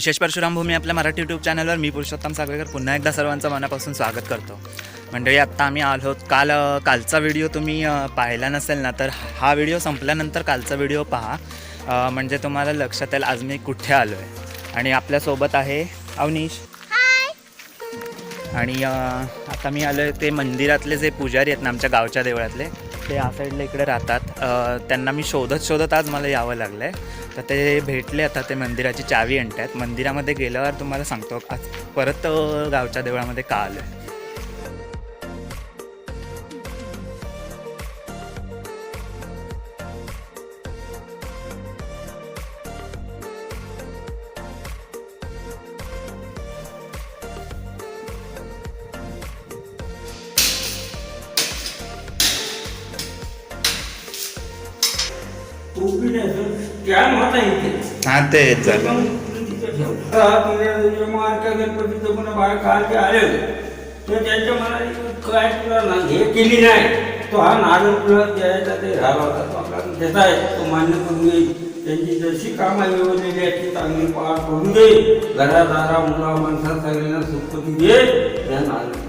विशेष परशुराम भूमी आपल्या मराठी यूट्यूब चॅनलवर मी पुरुषोत्तम सागवेकर पुन्हा एकदा सर्वांचं मनापासून स्वागत करतो. मंडळी आत्ता आम्ही आलो काल कालचा व्हिडिओ तुम्ही पाहिला नसेल ना तर हा व्हिडिओ संपल्यानंतर कालचा व्हिडिओ पहा. म्हणजे तुम्हाला लक्षात येईल आज मी कुठे आलो आहे आणि आपल्यासोबत आहे अवनीश. आणि आता मी आलो आहे ते मंदिरातले जे पुजारी आहेत ना आमच्या गावच्या देवळातले ते या साईडला इकडे राहतात. त्यांना मी शोधत शोधत आज मला यावं लागलं आहे तर ते भेटले आता ते मंदिराची चावी आणतात मंदिरामध्ये गेल्यावर तुम्हाला सांगतो. आज परत गावच्या देवळामध्ये का आलो आहे ते गणपतीचं पुन्हा बाहेर काल ते आले. तर त्यांच्या मनाने काय तुला ना हे केली नाही. तो हा नारळ तुला द्यायचा ते होता तो आपला आहे. तो मान्य करून घेईल त्यांची जशी कामं निवडलेली आहेत ती चांगली पार करून दे. घरादारा मुला माणसा सगळ्यांना सुखपती दे. त्या नारळ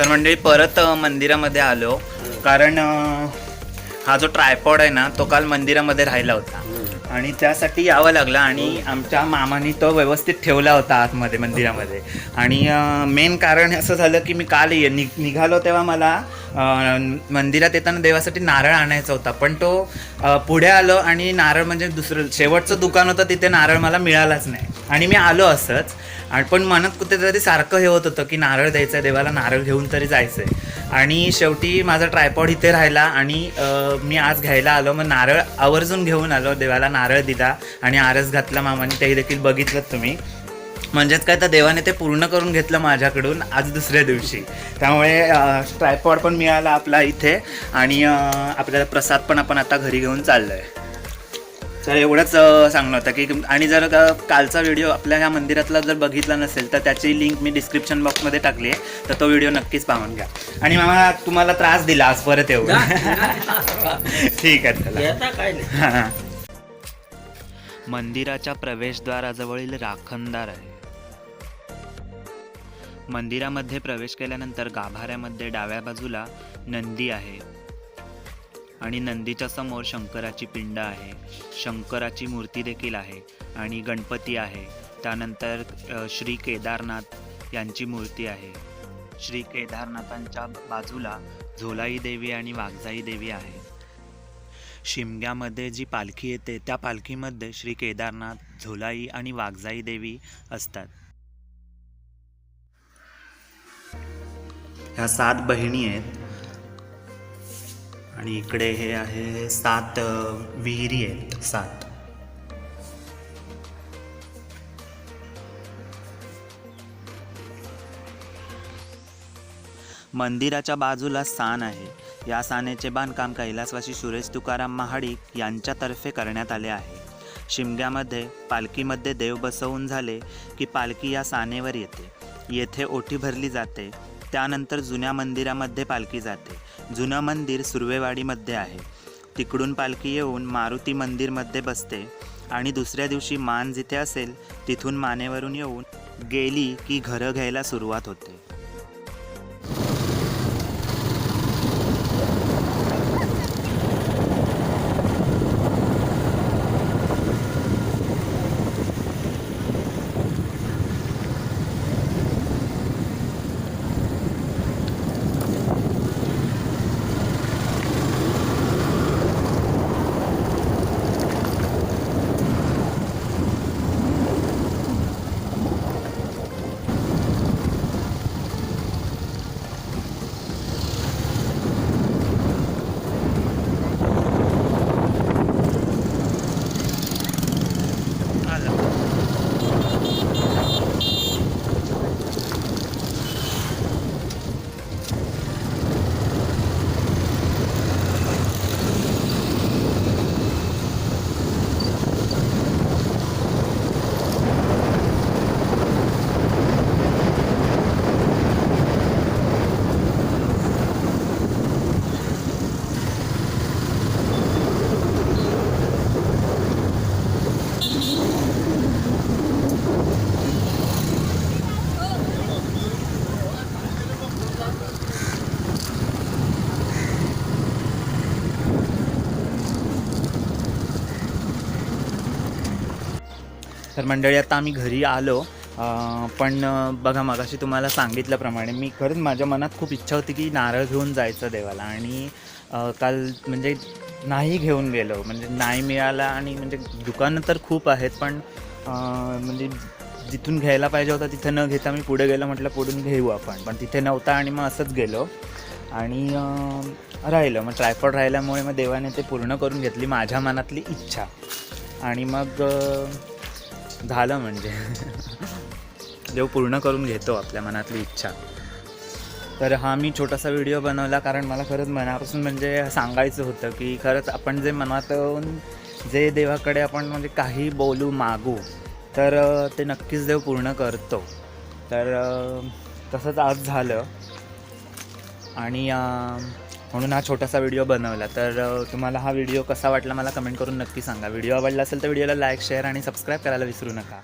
तर मंडळी परत मंदिरामध्ये आलो. कारण हा जो ट्रायपॉड आहे ना तो काल मंदिरामध्ये राहिला होता. आणि त्यासाठी यावं लागलं आणि आमच्या मामाने तो व्यवस्थित ठेवला होता आतमध्ये मंदिरामध्ये. आणि मेन कारण असं झालं की मी काल ये- नि निघालो तेव्हा मला मंदिरात येताना देवासाठी नारळ आणायचा होता. पण तो पुढे आलो आणि नारळ म्हणजे दुसरं शेवटचं दुकान होतं तिथे नारळ मला मिळालाच नाही. आणि मी आलो असंच आणि पण मनात कुठेतरी सारखं हे होत होतं की नारळ द्यायचं आहे देवाला नारळ घेऊन तरी जायचं आहे आणि शेवटी माझा ट्रायपॉड इथे राहिला आणि मी आज घ्यायला आलो. मग नारळ आवर्जून घेऊन आलो. देवाला नारळ दिला आणि आरस घातला मामाने. ते देखील बघितलं तुम्ही. म्हणजेच काय तर देवाने ते पूर्ण करून घेतलं माझ्याकडून आज दुसऱ्या दिवशी. त्यामुळे ट्रायपॉड पण मिळाला आपला इथे. आणि आपल्याला प्रसाद पण आपण आता घरी घेऊन चाललो आहे तर एवढंच सांगणं होतं की आणि जर का कालचा व्हिडिओ आपल्या ह्या मंदिरातला जर बघितला नसेल तर त्याची लिंक मी डिस्क्रिप्शन बॉक्समध्ये टाकली आहे. तर तो व्हिडिओ नक्कीच पाहून घ्या. आणि मामा तुम्हाला त्रास दिला आज परत येऊ ठीक आहे चला. याचा काय नाही. हां. मंदिराच्या प्रवेशद्वाराजवळील राखणदार आहे. मंदिरामध्ये प्रवेश केल्यानंतर गाभाऱ्यामध्ये डाव्या बाजूला नंदी आहे. आणि नंदीच्या समोर शंकराची पिंड आहे. शंकराची मूर्ती देखील आहे आणि गणपती आहे. त्यानंतर श्री केदारनाथ यांची मूर्ती आहे. श्री केदारनाथांच्या बाजूला झोलाई देवी आणि वाघजाई देवी आहे. शिमग्यामध्ये जी पालखी येते त्या पालखीमध्ये श्री केदारनाथ झोलाई आणि वाघजाई देवी असतात. ह्या सात बहिणी आहेत. आणि इकडे हे आहे सात विहिरी आहेत सात. मंदिराच्या बाजूला सान आहे. या सानेचे बांधकाम कैलासवासी सुरेश तुकाराम महाडिक यांच्यातर्फे करण्यात आले आहे. शिमग्यामध्ये पालखीमध्ये देव बसवून झाले की पालखी या सानेवर येते. येथे ओठी भरली जाते. त्यानंतर जुन्या मंदिरामध्ये पालखी जाते. जुनं मंदिर सुर्वेवाडीमध्ये आहे. तिकडून पालखी येऊन मारुती मंदिरमध्ये बसते आणि दुसऱ्या दिवशी मान जिथे असेल तिथून मानेवरून येऊन गेली की घरं घ्यायला सुरुवात होते. तर मंडळी आता आम्ही घरी आलो. पण बघा मगाशी तुम्हाला सांगितल्याप्रमाणे मी खरंच माझ्या मनात खूप इच्छा होती की नारळ घेऊन जायचं देवाला. आणि काल म्हणजे नाही घेऊन गेलो. म्हणजे नाही मिळाला आणि म्हणजे दुकानं तर खूप आहेत पण म्हणजे जिथून घ्यायला पाहिजे होता तिथं न घेता मी पुढे गेलो म्हटलं पुढून घेऊ आपण. पण तिथे नव्हता आणि मग असंच गेलो. आणि राहिलं. मग ट्रायफॉड राहिल्यामुळे मग देवाने ते पूर्ण करून घेतली माझ्या मनातली इच्छा. आणि मग झालं म्हणजे. देव पूर्ण करून घेतो आपल्या मनातली इच्छा. तर हा मी छोटासा व्हिडिओ बनवला कारण मला खरंच मनापासून म्हणजे सांगायचं होतं की खरंच आपण जे मनातून जे देवाकडे आपण म्हणजे काही बोलू मागू तर ते नक्कीच देव पूर्ण करतो. तर तसंच आज झालं. आणि म्हणून हा छोटासा व्हिडिओ बनवला. तर तुम्हाला हा व्हिडिओ कसा वाटला मला कमेंट करून नक्की सांगा. व्हिडिओ आवडला असेल तर व्हिडिओला लाईक शेअर आणि सबस्क्राईब करायला विसरू नका.